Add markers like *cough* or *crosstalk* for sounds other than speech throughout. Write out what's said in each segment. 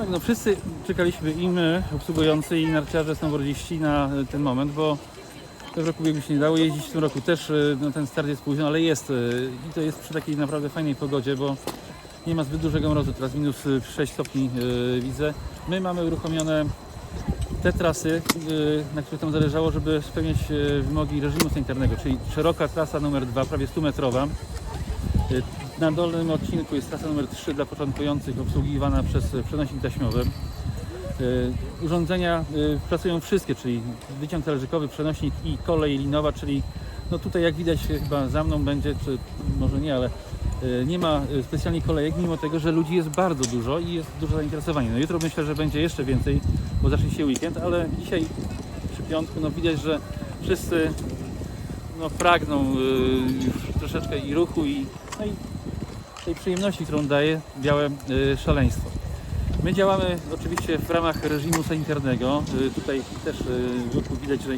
Tak, no wszyscy czekaliśmy i my, obsługujący, i narciarze, snowboardziści na e, ten moment, bo w roku ubiegłym się nie dało jeździć, w tym roku też e, no, ten start jest późno, ale jest e, i to jest przy takiej naprawdę fajnej pogodzie, bo nie ma zbyt dużego mrozu, teraz minus e, 6 stopni e, widzę. My mamy uruchomione te trasy, e, na których nam zależało, żeby spełniać wymogi reżimu sanitarnego, czyli szeroka trasa numer 2, prawie 100 metrowa. E, Na dolnym odcinku jest trasa numer 3 dla początkujących, obsługiwana przez przenośnik taśmowy. Y, Urządzenia y, pracują wszystkie, czyli wyciąg talerzykowy, przenośnik i kolej linowa, czyli no tutaj jak widać chyba za mną będzie, czy może nie, ale y, nie ma specjalnie kolejek, mimo tego, że ludzi jest bardzo dużo i jest duże zainteresowanie. No jutro myślę, że będzie jeszcze więcej, bo zacznie się weekend, ale dzisiaj przy piątku no widać, że wszyscy no, pragną już troszeczkę i ruchu i, no i tej przyjemności, którą daje białe y, szaleństwo. My działamy oczywiście w ramach reżimu sanitarnego. Y, Tutaj też y, wokół widać, że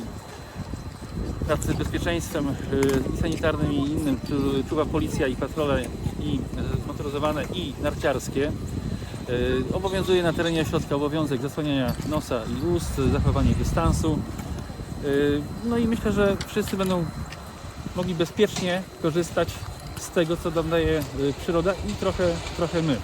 nad bezpieczeństwem sanitarnym i innym czu- czuwa policja i patrole i zmotoryzowane i narciarskie. Obowiązuje na terenie ośrodka obowiązek zasłaniania nosa i ust, zachowanie dystansu. No i myślę, że wszyscy będą mogli bezpiecznie korzystać z tego, co nam daje y, przyroda i trochę, trochę my.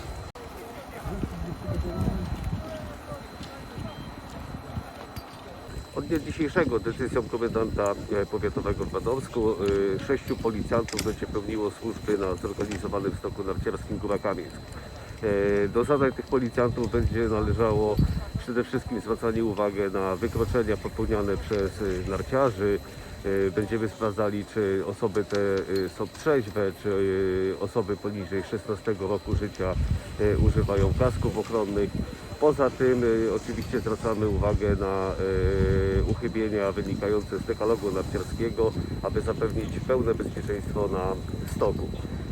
Od dnia dzisiejszego decyzją komendanta e, powiatowego w Radomsku e, sześciu policjantów będzie pełniło służby na zorganizowanym stoku narciarskim Góra Kamieńsk. E, Do zadań tych policjantów będzie należało przede wszystkim zwracanie uwagi na wykroczenia popełniane przez e, narciarzy. E, Będziemy sprawdzali, czy osoby te e, są trzeźwe, czy e, osoby poniżej 16 roku życia używają kasków ochronnych. Poza tym oczywiście zwracamy uwagę na uchybienia wynikające z dekalogu narciarskiego, aby zapewnić pełne bezpieczeństwo na stoku.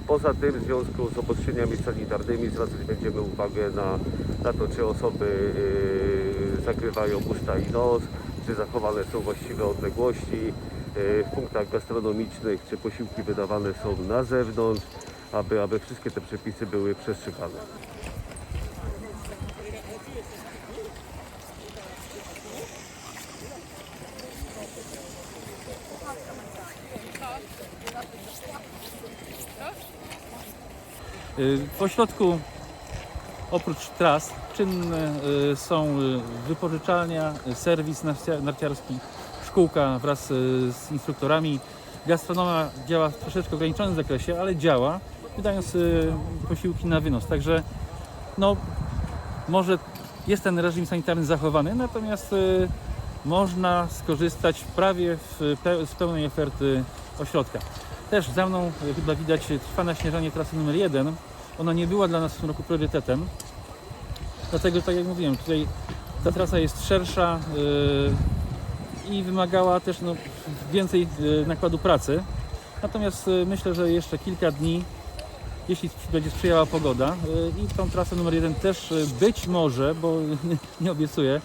Poza tym w związku z obostrzeniami sanitarnymi zwracać będziemy uwagę na, na to, czy osoby zakrywają usta i nos, czy zachowane są właściwe odległości. Y, w punktach gastronomicznych, czy posiłki wydawane są na zewnątrz, aby, aby wszystkie te przepisy były przestrzegane. Y, W ośrodku oprócz tras czynne y, są y, wypożyczalnia, y, serwis narcia- narciarski, szkółka wraz z instruktorami. Gastronoma działa w troszeczkę ograniczonym zakresie, ale działa, wydając posiłki na wynos. Także no, może jest ten reżim sanitarny zachowany, natomiast można skorzystać prawie z pełnej oferty ośrodka. Też za mną chyba widać trwa naśnieżanie trasy numer 1. Ona nie była dla nas w tym roku priorytetem. Dlatego, tak jak mówiłem, tutaj ta trasa jest szersza y, i wymagała też no, więcej y, nakładu pracy. Natomiast y, myślę, że jeszcze kilka dni, jeśli będzie sprzyjała pogoda, i tą trasę numer 1 też być może, bo *laughs* nie obiecuję,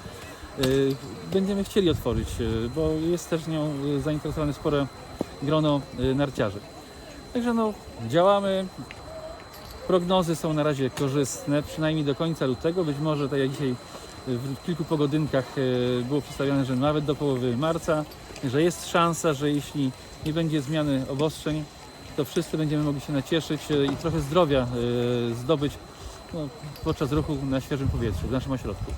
będziemy chcieli otworzyć, bo jest też nią zainteresowane spore grono narciarzy. Także no, działamy. Prognozy są na razie korzystne, przynajmniej do końca lutego. Być może, tak jak dzisiaj y, w kilku pogodynkach y, było przedstawione, że nawet do połowy marca, że jest szansa, że jeśli nie będzie zmiany obostrzeń, to wszyscy będziemy mogli się nacieszyć y, i trochę zdrowia zdobyć no, podczas ruchu na świeżym powietrzu w naszym ośrodku.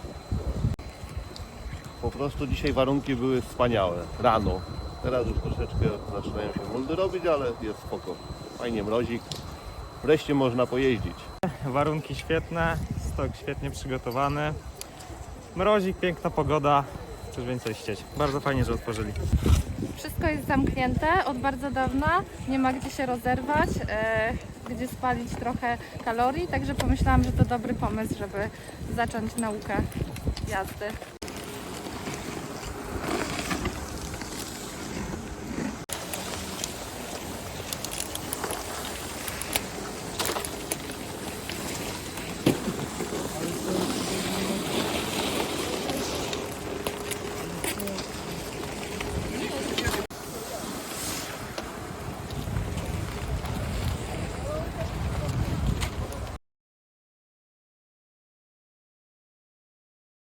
Po prostu dzisiaj warunki były wspaniałe. Rano. Teraz już troszeczkę zaczynają się muldy robić, ale jest spoko. Fajnie mrozik. Wreszcie można pojeździć. Warunki świetne, stok świetnie przygotowany. Mrozik, piękna pogoda. Coś więcej chcieć. Bardzo fajnie, że otworzyli. Wszystko jest zamknięte od bardzo dawna, nie ma gdzie się rozerwać, e, gdzie spalić trochę kalorii, także pomyślałam, że to dobry pomysł, żeby zacząć naukę jazdy.